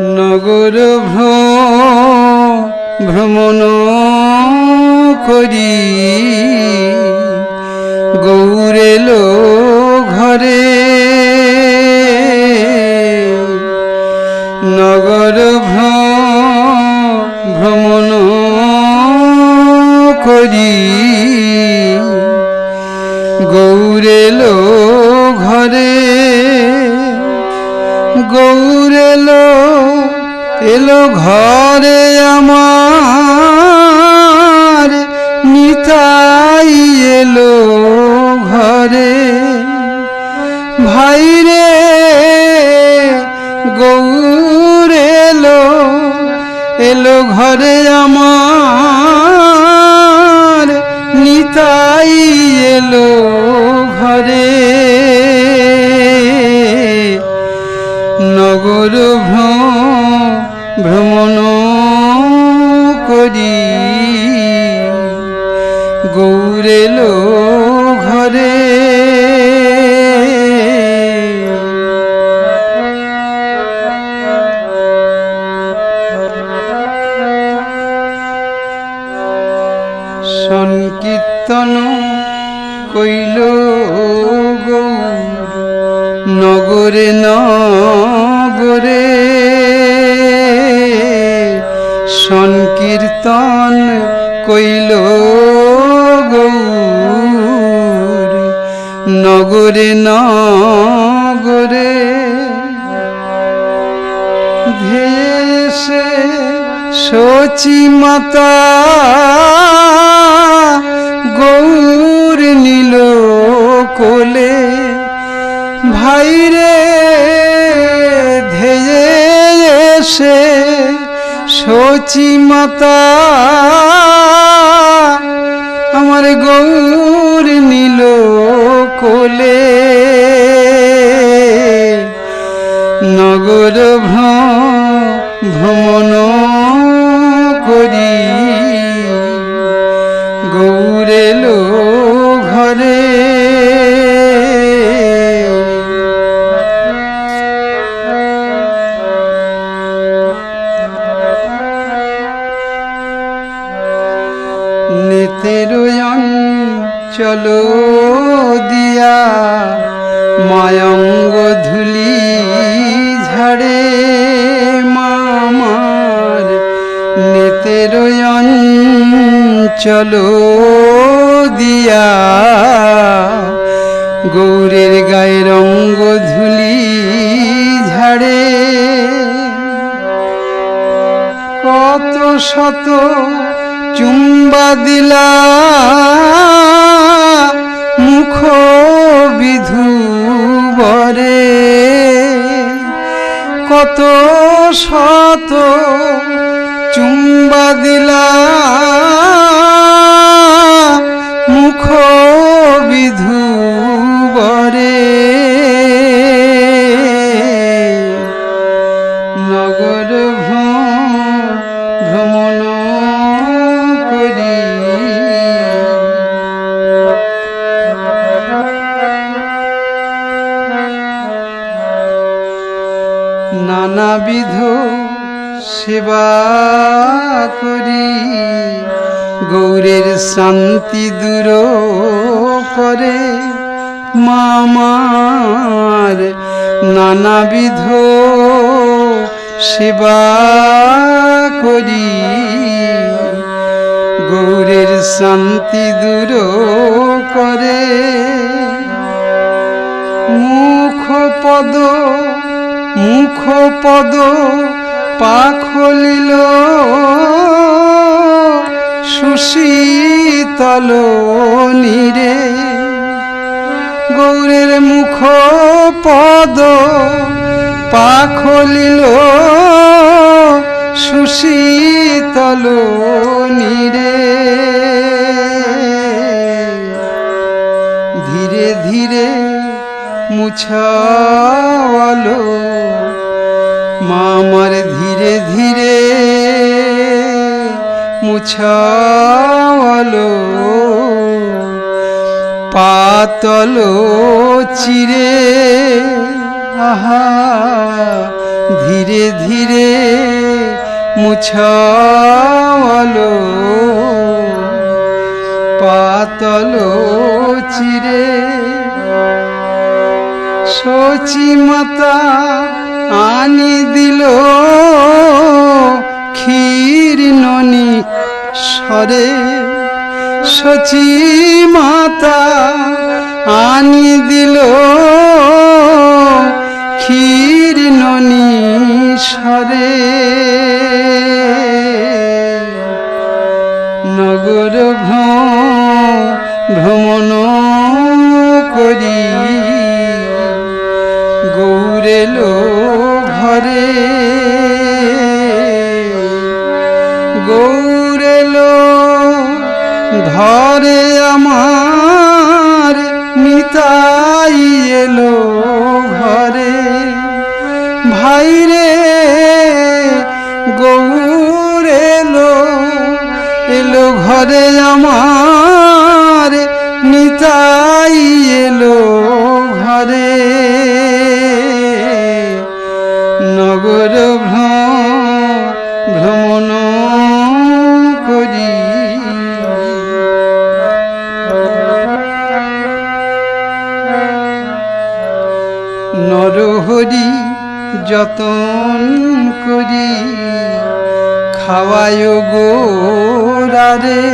নগর ভ্রমণ করি। গৌরেলো ঘরে নগর ভ্রমণ করি। গৌরেলো ঘরে গৌরেলো এলো ঘরে আমার, নিতাই এলো ঘরে। ভাই রে, গৌর এলো এলো ঘরে আমার, নিতাই এলো ঘরে। নগর ভ্র- গৌরেলো ঘরে সংকীর্তন কইল গৌর নগরে নগরে। সংকীর্তন কইল নগরে নগরে ধেসে সচি মাতা গৌর নীল কোলে ভাইরে ধেয়ে এসে সচি মাতা আমার গৌর নীল কোলে। নগর ভ্র- মায়ঙ্গ ধুলি ঝাড়ে মামার নেতের চলো দিয়া। গৌরের গায়ে রঙ্গ ধুলি ঝাড়ে। কত শত চুম্বা দিলা মুখ বিধু বরে কত শত চুম্বা দিলা নানাবিধ সেবা করি। গৌরের শান্তি দূর করে মামার নানাবিধ সেবা করি। গৌরের শান্তি দূর করে মুখ পদ মুখ পদ পাখলিল সুশীতল নীরে। গৌরের মুখ পদ পাখলিল সুশীতল নীরে। ধীরে ধীরে মুছাওয়ালো মামার ধীরে ধীরে মুছাওয়ালো, পাতল চিরে, আহা, ধীরে ধীরে মুছাওয়ালো, পাতল চিরে সচি মাতা আনি দিল ক্ষীর ননি সরে সচি মাতা আনি দিল গৌরেলো ঘরে আমার নিতাই এলো ঘরে। ভাইরে এলো এলো ঘরে আমার নরহরি যতন করি, খাওয়ায় গোরারে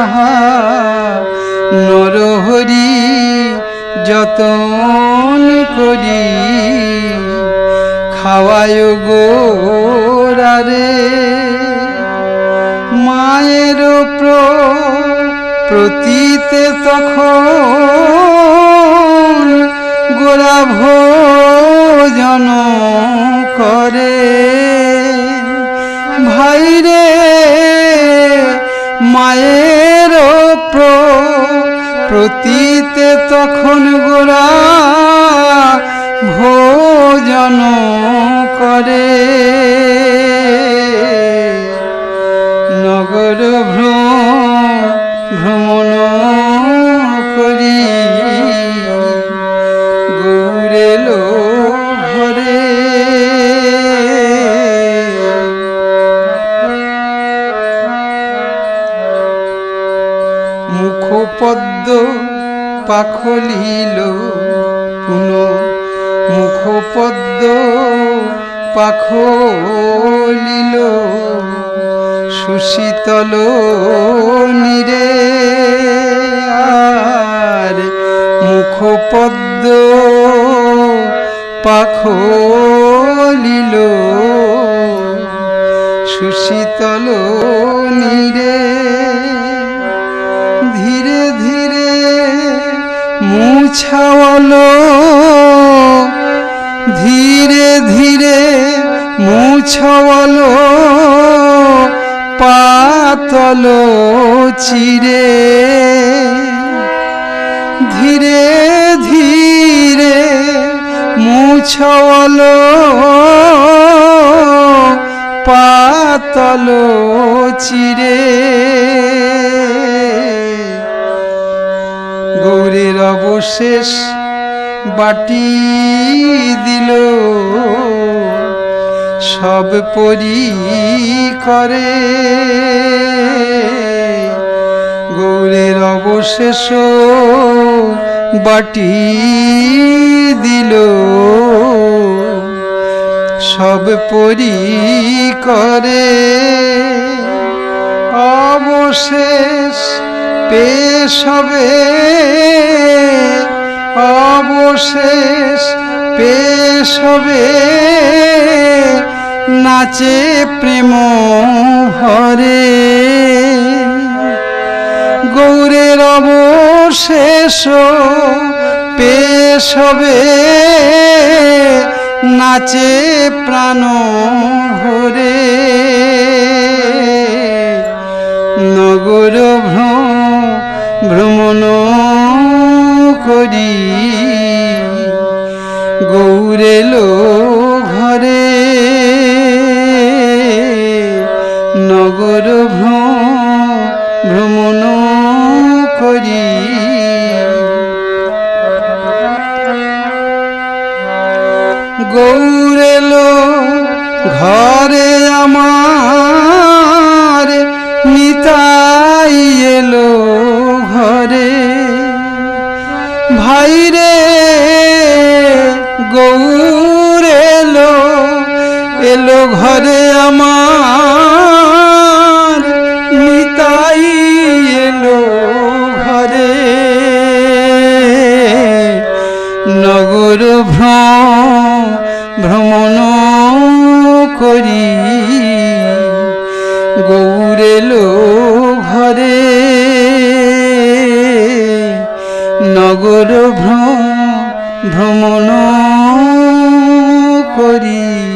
আহা নরহরি যতন করি, খাওয়ায় গোরারে মায়ের প্র, প্রতীতে তখন গোরা ভোজন করে। ভাইরে মায়ের প্র, প্রতীতে তখন গোরা ভোজন করে। নগর ভ্র- ভ্রমণ করি। পাখলিল পুন মুখপদ্ম পাখলিল। সুশীতল নিরে আর মুখপদ্ম পাখলিল। সুশীতল মুছাওয়ালো। ধীরে ধীরে মুছাওয়ালো। পাতল চিরে ধীরে ধীরে মুছলো পাতল চিরে গৌরীর অবশেষ বাটি দিল। সব পরি করে। গৌরের অবশেষ বাটি দিল। সব পরি করে। অবশেষ পেশ হবে, অবশেষ পেশ হবে। নাচে প্রেম হরে গৌরের অবশেষ পেশ হবে। নাচে প্রাণ ভরে। গৌরেলো ঘরে আমার নিতাই এলো ঘরে। ভাইরে গৌরেলো এলো ঘরে আমার গৌরেলো ঘরে নগর ভ্রম ভ্রমণ করি।